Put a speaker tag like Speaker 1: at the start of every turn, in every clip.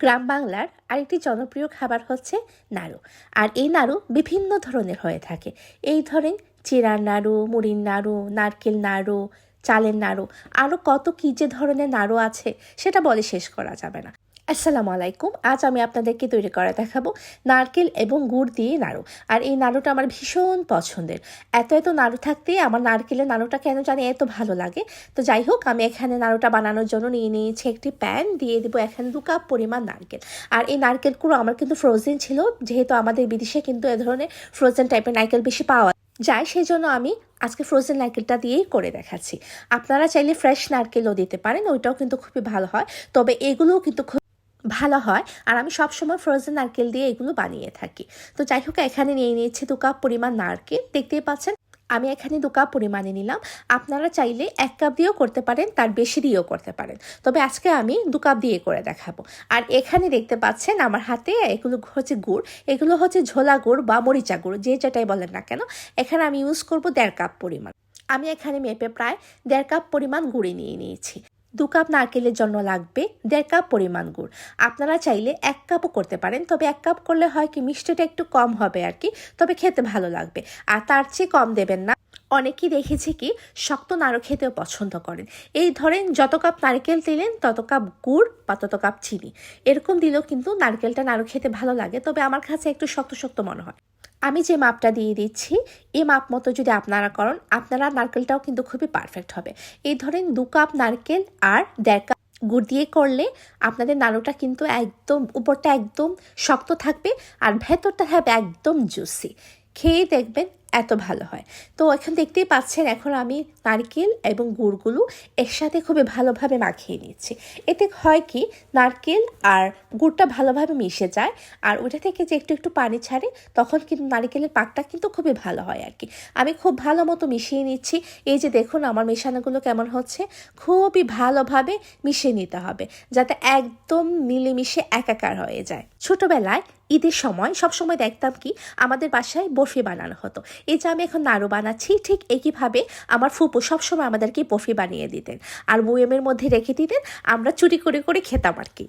Speaker 1: গ্রাম বাংলার আরেকটি জনপ্রিয় খাবার হচ্ছে নাড়ু। আর এই নাড়ু বিভিন্ন ধরনের হয়ে থাকে। এই ধরেন চিরার নাড়ু, মুড়ির নাড়ু, নারকেল নাড়ু, চালের নাড়ু আরও কত কী যে ধরনের নাড়ু আছে, সেটা বলে শেষ করা যাবে না। আসসালামু আলাইকুম। আজ আমি আপনাদেরকে তৈরি করে দেখাবো নারকেল এবং গুড় দিয়ে নাড়ু। আর এই নাড়ুটা আমার ভীষণ পছন্দের। এত এত নাড়ু থাকতে আমার নারকেলের নাড়ুটা কেন জানি এত ভালো লাগে। তো যাই হোক, আমি এখানে নাড়ুটা বানানোর জন্য নিয়ে নিয়েছি একটি প্যান। দিয়ে দেবো এখানে দু কাপ পরিমাণ নারকেল। আর এই নারকেলগুলো আমার কিন্তু ফ্রোজেন ছিল। যেহেতু আমাদের বিদেশে কিন্তু এ ধরনের ফ্রোজেন টাইপের নারকেল বেশি পাওয়া যায়। সেই জন্য আমি আজকে ফ্রোজেন নারকেলটা দিয়েই করে দেখাচ্ছি। আপনারা চাইলে ফ্রেশ নারকেলও দিতে পারেন, ওইটাও কিন্তু খুবই ভালো হয়। তবে এগুলোও কিন্তু ভালো হয়। আর আমি সবসময় ফ্রোজেন নারকেল দিয়ে এগুলো বানিয়ে থাকি। তো যাই হোক, এখানে নিয়ে নিয়েছি দু কাপ পরিমাণ নারকেল। দেখতেই পাচ্ছেন, আমি এখানে দু কাপ পরিমাণে নিলাম। আপনারা চাইলে এক কাপ দিয়েও করতে পারেন, তার বেশি দিয়েও করতে পারেন। তবে আজকে আমি দু কাপ দিয়ে করে দেখাবো। আর এখানে দেখতে পাচ্ছেন, আমার হাতে এগুলো হচ্ছে গুড়। এগুলো হচ্ছে ঝোলা গুড় বা মরিচা গুড়, যে যেটাই বলেন না কেন। এখানে আমি ইউজ করব দেড় কাপ পরিমাণ। আমি এখানে মেপে প্রায় দেড় কাপ পরিমাণ গুঁড়ি নিয়ে নিয়েছি। দু কাপ নারকেলের জন্য লাগবে দেড় কাপ পরিমাণ গুড়। আপনারা চাইলে এক কাপও করতে পারেন, তবে এক কাপ করলে হয় কি, মিষ্টিটা একটু কম হবে আর কি, তবে খেতে ভালো লাগবে। আর তার চেয়ে কম দেবেন না। অনেকেই দেখেছি কি, শক্ত নাড়ু খেতেও পছন্দ করেন। এই ধরেন, যত কাপ নারকেল দিলেন, তত কাপ গুড় বা তত কাপ চিনি। এরকম দিলেও কিন্তু নারকেলটা নাড়ু খেতে ভালো লাগে, তবে আমার কাছে একটু শক্ত শক্ত মনে হয়। আমি যে মাপটা দিয়ে দিচ্ছি, এই মাপ মতো যদি আপনারা করেন, আপনারা নারকেলটাও কিন্তু খুবই পারফেক্ট হবে। এই ধরেন, দু কাপ নারকেল আর দেড় কাপ গুড় দিয়ে করলে আপনাদের নাড়ুটা কিন্তু একদম, উপরটা একদম শক্ত থাকবে আর ভেতরটা থাকবে একদম জুসি খেয়ে দেখবেন এত ভালো হয়। তো এখন দেখতেই পাচ্ছেন, এখন আমি নারকেল এবং গুড়গুলো একসাথে খুবই ভালোভাবে মাখিয়ে নিচ্ছি। এতে হয় কি, নারকেল আর গুড়টা ভালোভাবে মিশে যায় আর ওটা থেকে যে একটু একটু পানি ছাড়ে, তখন কিন্তু নারকেলের পাকটা কিন্তু খুবই ভালো হয় আর কি। আমি খুব ভালো মতো মিশিয়ে নিচ্ছি। এই যে দেখুন, আমার মেশানোগুলো কেমন হচ্ছে। খুবই ভালোভাবে মিশিয়ে নিতে হবে, যাতে একদম মিলেমিশে একাকার হয়ে যায়। ছোটবেলায় ঈদের সময় সব সময় দেখতাম কি আমাদের বাসায় বরফি বানানো হতো। এই যে আমি এখন নাড়ু বানাচ্ছি, ঠিক একইভাবে আমার ফুপু সবসময় আমাদেরকে বরফি বানিয়ে দিতেন। আর বইয়েমের মধ্যে রেখে দিতেন, আমরা চুরি করে করে খেতাম আর কি।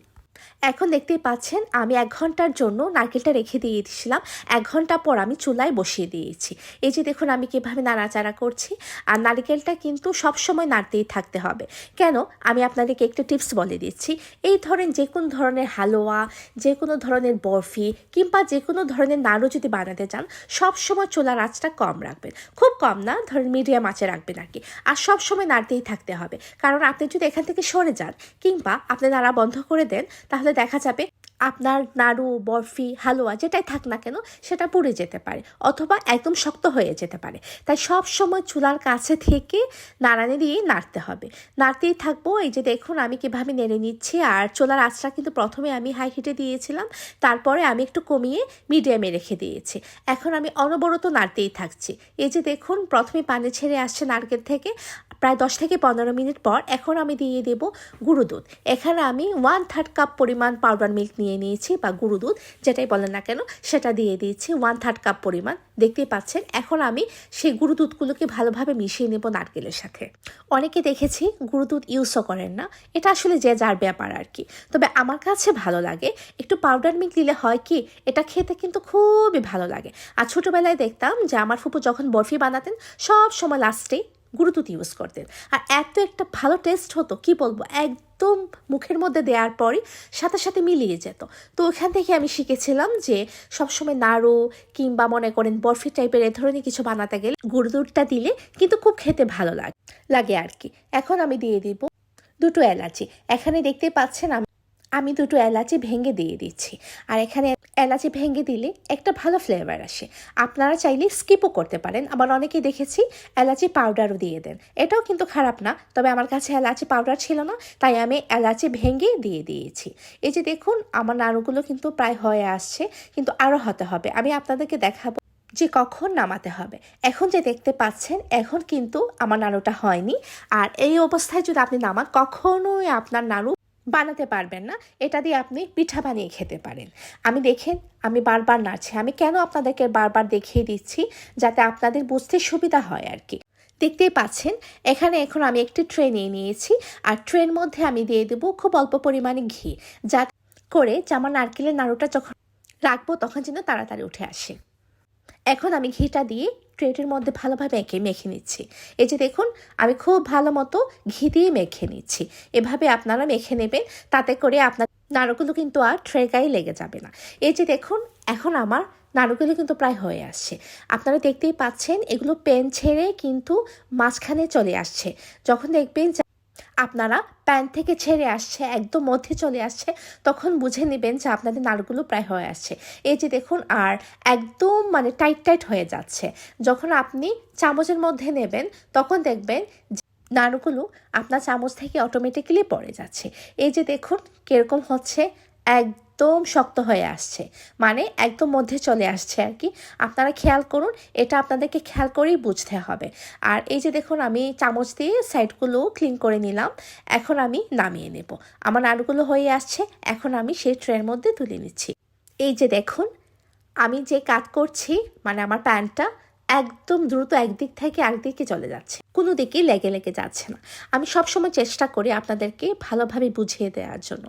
Speaker 1: এখন দেখতেই পাচ্ছেন, আমি এক ঘণ্টার জন্য নারকেলটা রেখে দিয়েছিলাম। এক ঘণ্টা পর আমি চুলায় বসিয়ে দিয়েছি। এই যে দেখুন আমি কীভাবে নাড়াচাড়া করছি। আর নারকেলটা কিন্তু সবসময় নাড়তেই থাকতে হবে। কেন? আমি আপনাদেরকে একটা টিপস বলে দিচ্ছি। এই ধরেন যে কোনো ধরনের হালুয়া, যে কোনো ধরনের বরফি কিংবা যে কোনো ধরনের নাড়ু যদি বানাতে চান, সবসময় চুলার আঁচটা কম রাখবেন। খুব কম না, ধরেন মিডিয়াম আঁচে রাখবেন আর কি। আর সবসময় নাড়তেই থাকতে হবে। কারণ আপনি যদি এখান থেকে সরে যান কিংবা আপনি নাড়া বন্ধ করে দেন, তাহলে দেখা যাবে। আপনার নাড়ু, বরফি, হালুয়া যেটাই থাক না কেন সেটা পুড়ে যেতে পারে অথবা একদম শক্ত হয়ে যেতে পারে। তাই সব সময় চুলার কাছে থেকে নাড়ানি দিয়ে নাড়তে হবে। নাড়তেই থাকব, এই যে দেখুন আমি কীভাবে নেড়ে নিচ্ছি আর চুলার আঁচটা কিন্তু প্রথমে আমি হাই হিটে দিয়েছিলাম, তারপরে আমি একটু কমিয়ে মিডিয়ামে রেখে দিয়েছি। এখন আমি অনবরত নাড়তেই থাকছি। এই যে দেখুন, প্রথমে পানি ছেড়ে আসছে নারকেল থেকে, প্রায় দশ থেকে পনেরো মিনিট পর এখন আমি দিয়ে দেব গুঁড়ো দুধ। এখানে আমি ওয়ান থার্ড কাপ পরিমাণ পাউডার মিল্ক নিয়ে নিয়েছি বা গুঁড়ো দুধ, যেটাই বলেন না কেন, সেটা দিয়ে দিয়েছি ওয়ান থার্ড কাপ পরিমাণ। দেখতেই পাচ্ছেন, এখন আমি সেই গুঁড়ো দুধগুলোকে ভালোভাবে মিশিয়ে নেব নারকেলের সাথে। অনেকে দেখেছি গুঁড়ো দুধ ইউজও করেন না। এটা আসলে যে যার ব্যাপার আর কি। তবে আমার কাছে ভালো লাগে। একটু পাউডার মিল্ক দিলে হয় কি, এটা খেতে কিন্তু খুবই ভালো লাগে। আর ছোটোবেলায় দেখতাম যে আমার ফুপু যখন বরফি বানাতেন, সব সময় লাস্টে দুধ ইউজ করতেন। আর এত একটা ভালো টেস্ট হতো, কি বলব, একদম মুখের মধ্যে দেওয়ার পরই সাথে সাথে মিলিয়ে যেত। তো ওখান থেকে আমি শিখেছিলাম যে সবসময় নাড়ু কিংবা মনে করেন বরফি টাইপের এ ধরনের কিছু বানাতে গেলে গুঁড়ো দুধটা দিলে কিন্তু খুব খেতে ভালো লাগে লাগে আর কি। এখন আমি দিয়ে দিব দুটো এলাচি। এখানে দেখতে পাচ্ছেন আমি আমি দুটো এলাচি ভেঙে দিয়ে দিচ্ছি। আর এখানে এলাচি ভেঙে দিলে একটা ভালো ফ্লেভার আসে। আপনারা চাইলে স্কিপও করতে পারেন। আবার অনেকে দেখেছি এলাচি পাউডারও দিয়ে দেন। এটাও কিন্তু খারাপ না, তবে আমার কাছে এলাচি পাউডার ছিল না, তাই আমি এলাচি ভেঙে দিয়ে দিয়েছি। এই যে দেখুন, আমার নাড়ুগুলো কিন্তু প্রায় হয়ে আসছে, কিন্তু আরও হতে হবে। আমি আপনাদেরকে দেখাবো যে কখন নামাতে হবে। এখন যে দেখতে পাচ্ছেন, এখন কিন্তু আমার নাড়ুটা হয়নি। আর এই অবস্থায় যদি আপনি নামান, কখনোই আপনার নাড়ু বানাতে পারবেন না। এটা দিয়ে আপনি পিঠা বানিয়ে খেতে পারেন। আমি দেখেন, আমি বারবার নাড়ছি। আমি কেন আপনাদেরকে বারবার দেখিয়ে দিচ্ছি? যাতে আপনাদের বুঝতে সুবিধা হয় আর কি। দেখতেই পাচ্ছেন, এখানে এখন আমি একটি ট্রে নিয়ে নিয়েছি। আর ট্রের মধ্যে আমি দিয়ে দেবো খুব অল্প পরিমাণে ঘি। যা করে আমার নারকেলের নাড়ুটা যখন রাখব, তখন যেন তাড়াতাড়ি উঠে আসে। এখন আমি ঘিটা দিয়ে ট্রেটের মধ্যে ভালোভাবে এঁকে মেখে নিচ্ছি। এই যে দেখুন, আমি খুব ভালো মতো ঘি দিয়ে মেখে নিচ্ছি। এভাবে আপনারা মেখে নেবেন, তাতে করে আপনার নাড়ুগুলো কিন্তু আর ট্রে গায়ে লেগে যাবে না। এই যে দেখুন, এখন আমার নাড়ুগুলো কিন্তু প্রায় হয়ে আসছে। আপনারা দেখতেই পাচ্ছেন, এগুলো পেন ছেড়ে কিন্তু মাঝখানে চলে আসছে। যখন দেখবেন আপনারা প্যান থেকে ছেড়ে আসছে, একদম মধ্যে চলে আসছে, তখন বুঝে নেবেন যে আপনাদের নাড়গুলো প্রায় হয়ে আসছে। এই যে দেখুন, আর একদম মানে টাইট টাইট হয়ে যাচ্ছে। যখন আপনি চামচের মধ্যে নেবেন, তখন দেখবেন নাড়ুগুলো আপনার চামচ থেকে অটোমেটিক্যালি পড়ে যাচ্ছে। এই যে দেখুন, কীরকম হচ্ছে একদম শক্ত হয়ে আসছে। মানে একদম মধ্যে চলে আসছে আর কি। আপনারা খেয়াল করুন, এটা আপনাদেরকে খেয়াল করেই বুঝতে হবে। আর এই যে দেখুন, আমি চামচ দিয়ে সাইডগুলো ক্লিন করে নিলাম। এখন আমি নামিয়ে নেব। আমার আলুগুলো হয়ে আসছে। এখন আমি সেই ট্রের মধ্যে তুলে নিচ্ছি। এই যে দেখুন, আমি যে কাট করছি মানে আমার প্যান্টটা একদম দ্রুত একদিক থেকে একদিকে চলে যাচ্ছে। কোনো দিকে লেগে লেগে যাচ্ছে না। আমি সবসময় চেষ্টা করি আপনাদেরকে ভালোভাবে বুঝিয়ে দেওয়ার জন্য।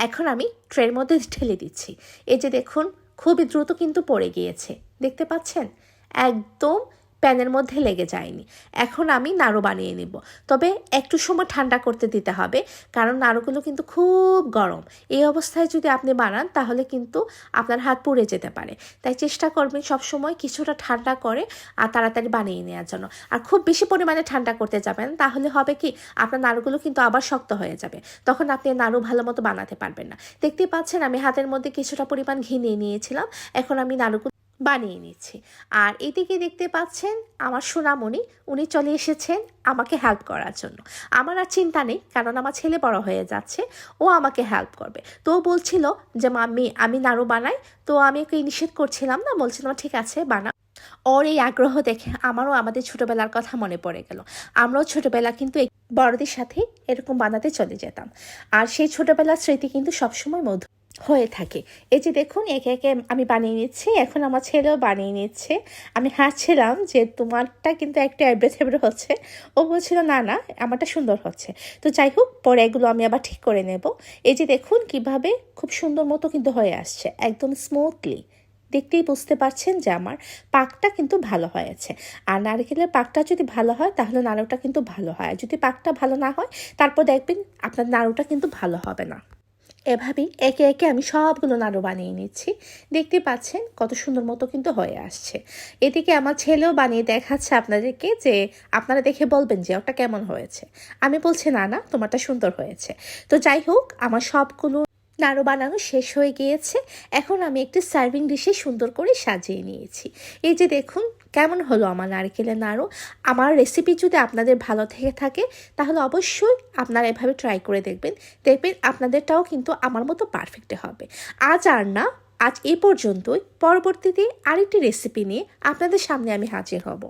Speaker 1: এখন আমি ট্রের মধ্যে ঢেলে দিচ্ছি। এই যে দেখুন, খুবই দ্রুত কিন্তু পড়ে গিয়েছে। দেখতে পাচ্ছেন? একদম প্যানের মধ্যে লেগে যায়নি। এখন আমি নাড়ু বানিয়ে নিব। তবে একটু সময় ঠান্ডা করতে দিতে হবে, কারণ নাড়ুগুলো কিন্তু খুব গরম। এই অবস্থায় যদি আপনি বানান, তাহলে কিন্তু আপনার হাত পুড়ে যেতে পারে। তাই চেষ্টা করবেন সবসময় কিছুটা ঠান্ডা করে আর তাড়াতাড়ি বানিয়ে নেওয়ার জন্য। আর খুব বেশি পরিমাণে ঠান্ডা করতে যাবেন, তাহলে হবে কি, আপনার নাড়ুগুলো কিন্তু আবার শক্ত হয়ে যাবে। তখন আপনি নাড়ু ভালো মতো বানাতে পারবেন না। দেখতেই পাচ্ছেন, আমি হাতের মধ্যে কিছুটা পরিমাণ ঘি নিয়ে নিয়েছিলাম। এখন আমি নাড়ুগুলো বানিয়ে নিচ্ছি। আর এদিকে দেখতে পাচ্ছেন আমার সোনামণি, উনি চলে এসেছেন আমাকে হেল্প করার জন্য। আমার আর চিন্তা নেই, কারণ আমার ছেলে বড় হয়ে যাচ্ছে, ও আমাকে হেল্প করবে। তো বলছিল যে, মাম্মি, আমি নাড়ু বানাই। তো আমি ওকে নিষেধ করছিলাম না, বলছিলাম, ঠিক আছে বানা ওর এই আগ্রহ দেখে আমারও আমাদের ছোটবেলার কথা মনে পড়ে গেল। আমরাও ছোটবেলা কিন্তু বড়দের সাথে এরকম বানাতে চলে যেতাম। আর সেই ছোটবেলার স্মৃতি কিন্তু সবসময় মধু হয়ে থাকে। এই যে দেখুন, একে একে আমি বানিয়ে নিচ্ছি, এখন আমার ছেলেও বানিয়ে নিচ্ছে। আমি হাসছিলাম যে তোমারটা কিন্তু একটা এবড়ে হচ্ছে। ও বলছিল, না না, আমারটা সুন্দর হচ্ছে। তো যাই হোক, পরে এগুলো আমি আবার ঠিক করে নেব। এই যে দেখুন, কীভাবে খুব সুন্দর মতো কিন্তু হয়ে আসছে, একদম স্মুথলি দেখতেই বুঝতে পারছেন যে আমার পাকটা কিন্তু ভালো হয়েছে। আর নারকেলের পাকটা যদি ভালো হয়, তাহলে নাড়ুটা কিন্তু ভালো হয়। যদি পাকটা ভালো না হয়, তারপর দেখবেন আপনার নাড়ুটা কিন্তু ভালো হবে না। এভাবেই একে একে আমি সবগুলো নাড়ু বানিয়ে নিচ্ছি। দেখতে পাচ্ছেন কত সুন্দর মতো কিন্তু হয়ে আসছে। এদিকে আমার ছেলেও বানিয়ে দেখাচ্ছে আপনাদেরকে যে আপনারা দেখে বলবেন যে ওটা কেমন হয়েছে। আমি বলছি, না না, তোমারটা সুন্দর হয়েছে। তো যাই হোক, আমার সবগুলো নাড়ু বানানো শেষ হয়ে গিয়েছে। এখন আমি একটি সার্ভিং ডিশে সুন্দর করে সাজিয়ে নিয়েছি। এই যে দেখুন, কেমন হলো আমার নারকেলের নাড়ু? আমার রেসিপি যদি আপনাদের ভালো থেকে থাকে, তাহলে অবশ্যই আপনারা এভাবে ট্রাই করে দেখবেন। দেখবেন আপনাদেরটাও কিন্তু আমার মতো পারফেক্টে হবে। আজ আর না, আজ এই পর্যন্তই। পরবর্তীতে আরেকটি রেসিপি নিয়ে আপনাদের সামনে আমি হাজির হব।